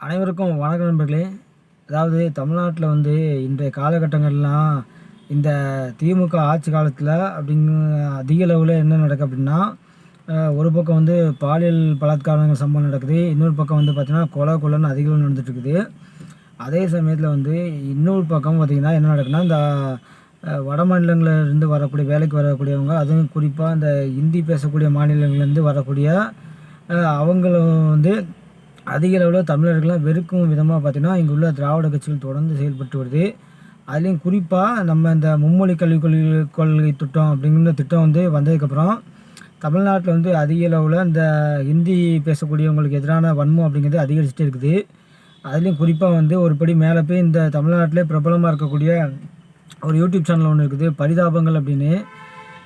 அனைவருக்கும் வணக்க நண்பர்களே. அதாவது தமிழ்நாட்டில் வந்து இன்றைய காலகட்டங்கள்லாம் இந்த திமுக ஆட்சி காலத்தில் அப்படிங்க அதிக அளவில் என்ன நடக்குது அப்படின்னா ஒரு பக்கம் வந்து பாலியல் பலாத்காரங்கள் சம்பவம் நடக்குது. இன்னொரு பக்கம் வந்து பார்த்திங்கன்னா கொலை கொலைன்னு அதிக அளவு நடந்துட்டு இருக்குது அதே சமயத்தில் வந்து இன்னொரு பக்கம் பார்த்திங்கன்னா என்ன நடக்குன்னா இந்த வட மாநிலங்கள்ல இருந்து வரக்கூடிய வேலைக்கு வரக்கூடியவங்க அதுவும் குறிப்பாக இந்த ஹிந்தி பேசக்கூடிய மாநிலங்கள்லேருந்து வரக்கூடிய அவங்களும் வந்து அதிக அளவில் தமிழர்கள்லாம் வெறுக்கும் விதமாக பார்த்திங்கன்னா இங்கே உள்ள திராவிட கட்சிகள் தொடர்ந்து செயல்பட்டு வருது. அதுலேயும் குறிப்பாக நம்ம இந்த மும்மொழி கல்விக் கொள்கை கொள்கை திட்டம் அப்படிங்கிற திட்டம் வந்து வந்ததுக்கப்புறம் தமிழ்நாட்டில் வந்து அதிக அளவில் இந்த ஹிந்தி பேசக்கூடியவங்களுக்கு எதிரான வன்மம் அப்படிங்கிறது அதிகரிச்சுட்டே இருக்குது. அதுலேயும் குறிப்பாக வந்து ஒரு படி மேலே போய் இந்த தமிழ்நாட்டிலே பிரபலமாக இருக்கக்கூடிய ஒரு யூடியூப் சேனல் ஒன்று இருக்குது பரிதாபங்கள் அப்படின்னு.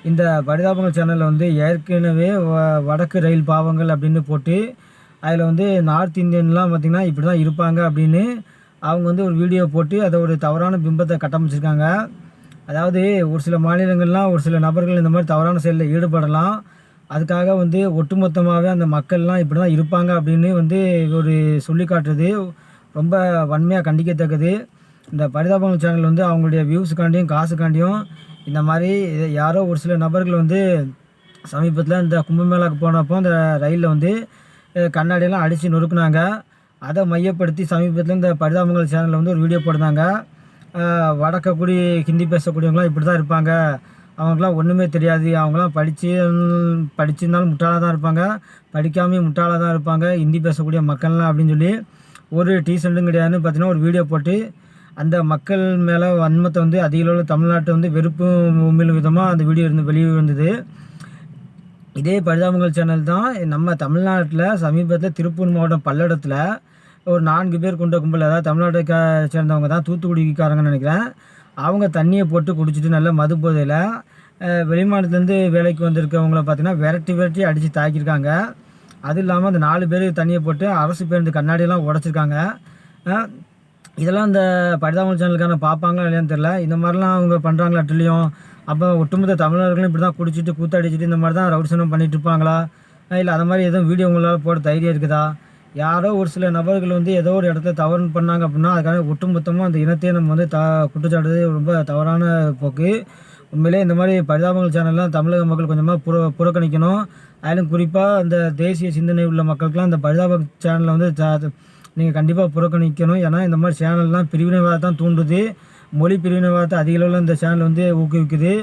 இந்த பரிதாபங்கள் சேனலில் வந்து ஏற்கனவே வ- வடக்கு ரயில் பாவங்கள் அப்படின்னு போட்டு அதில் வந்து நார்த் இந்தியன்லாம் பார்த்திங்கன்னா இப்படி தான் இருப்பாங்க அப்படின்னு அவங்க வந்து ஒரு வீடியோ போட்டு அதை ஒரு தவறான பிம்பத்தை கட்டமைச்சிருக்காங்க. அதாவது ஒரு சில மாநிலங்கள்லாம் ஒரு சில நபர்கள் இந்த மாதிரி தவறான செயலில் ஈடுபடலாம். அதுக்காக வந்து ஒட்டுமொத்தமாகவே அந்த மக்கள்லாம் இப்படி தான் இருப்பாங்க அப்படின்னு வந்து ஒரு சொல்லி காட்டுறது ரொம்ப வன்மையாக கண்டிக்கத்தக்கது. இந்த பரிதாபங்கள் சேனல் வந்து அவங்களுடைய வியூஸுக்காண்டியும் காசுக்காண்டியும் இந்த மாதிரி யாரோ ஒரு சில நபர்கள் வந்து சமீபத்தில் இந்த கும்பமேளாக்கு போனப்போ அந்த ரயிலில் வந்து கண்ணாடியெல்லாம் அடித்து நொறுக்குனாங்க. அதை மையப்படுத்தி சமீபத்தில் இந்த பரிதாபங்கள் சேனலில் வந்து ஒரு வீடியோ போடுறாங்க அஹ், ஹிந்தி பேசக்கூடியவங்களாம் இப்படி தான் இருப்பாங்க. அவங்களாம் ஒன்றுமே தெரியாது. அவங்களாம் படித்து படிச்சிருந்தாலும் முட்டாளாக தான் இருப்பாங்க. படிக்காமையும் முட்டாளாக தான் இருப்பாங்க. ஹிந்தி பேசக்கூடிய மக்கள்லாம் அப்படின்னு சொல்லி ஒரு டீசெண்ட்டும் கிடையாதுன்னு பார்த்தீங்கன்னா ஒரு வீடியோ போட்டு அந்த மக்கள் மேலே வன்மத்தை வந்து அதிக அளவில் தமிழ்நாட்டை வந்து வெறுப்பு உமிழும் விதமாக அந்த வீடியோ இருந்து வெளியே வந்தது இதே பரிதாபங்கள் சேனல் தான். நம்ம தமிழ்நாட்டில் சமீபத்தில் திருப்பூர் மாவட்டம் பல்லடத்தில் ஒரு நான்கு பேர் கொண்ட கும்பல் அதாவது தமிழ்நாட்டை சேர்ந்தவங்க தான் தூத்துக்குடிக்காரங்கன்னு நினைக்கிறேன். அவங்க தண்ணியை போட்டு குடிச்சிட்டு நல்லா மது போதையில் வெளிமாநிலத்துலேருந்து வேலைக்கு வந்திருக்கவங்கள பார்த்திங்கன்னா விரட்டி விரட்டி அடித்து தாக்கியிருக்காங்க. அது இல்லாமல் அந்த நாலு பேர் தண்ணியை போட்டு அரசு பேருந்து கண்ணாடியெல்லாம் உடச்சிருக்காங்க. இதெல்லாம் இந்த படிதாமல் சேனலுக்கான பார்ப்பாங்களா இல்லையான்னு தெரில இந்த மாதிரிலாம் அவங்க பண்ணுறாங்களா அட்டுலையும் அப்போ ஒட்டுமொத்த தமிழர்களும் இப்படி தான் குடிச்சிட்டு கூத்தடிச்சிட்டு இந்த மாதிரி தான் ரவுடிசனம் பண்ணிட்டு இருப்பாங்களா? இல்லை அது மாதிரி எதுவும் வீடியோ உங்களால் போட தைரியம் இருக்குதா? யாரோ ஒரு சில நபர்கள் வந்து ஏதோ ஒரு இடத்துல தவறு பண்ணாங்க அப்படின்னா அதுக்காக ஒட்டுமொத்தமாக அந்த இனத்தையே நம்ம வந்து த குற்றச்சாட்டுறது ரொம்ப தவறான போக்கு. உண்மையிலே இந்த மாதிரி பரிதாபங்கள் சேனல்லாம் தமிழக மக்கள் கொஞ்சமாக புற புறக்கணிக்கணும். அதிலும் குறிப்பாக அந்த தேசிய சிந்தனை உள்ள மக்களுக்கெல்லாம் அந்த பரிதாப சேனலை வந்து நீங்கள் கண்டிப்பாக புறக்கணிக்கணும். ஏன்னா இந்த மாதிரி சேனல்லாம் பிரிவினைவாதத்தை தான் தூண்டுது. மொழி பிரிவினைவாதத்தை அதிக அளவில் இந்த சேனல் வந்து ஊக்குவிக்குது.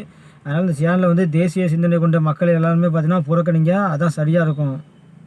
அதனால் இந்த சேனலில் வந்து தேசிய சிந்தனை கொண்ட மக்கள் எல்லாருமே பார்த்தீங்கன்னா புறக்கணிங்க. அதான் சரியாக இருக்கும்.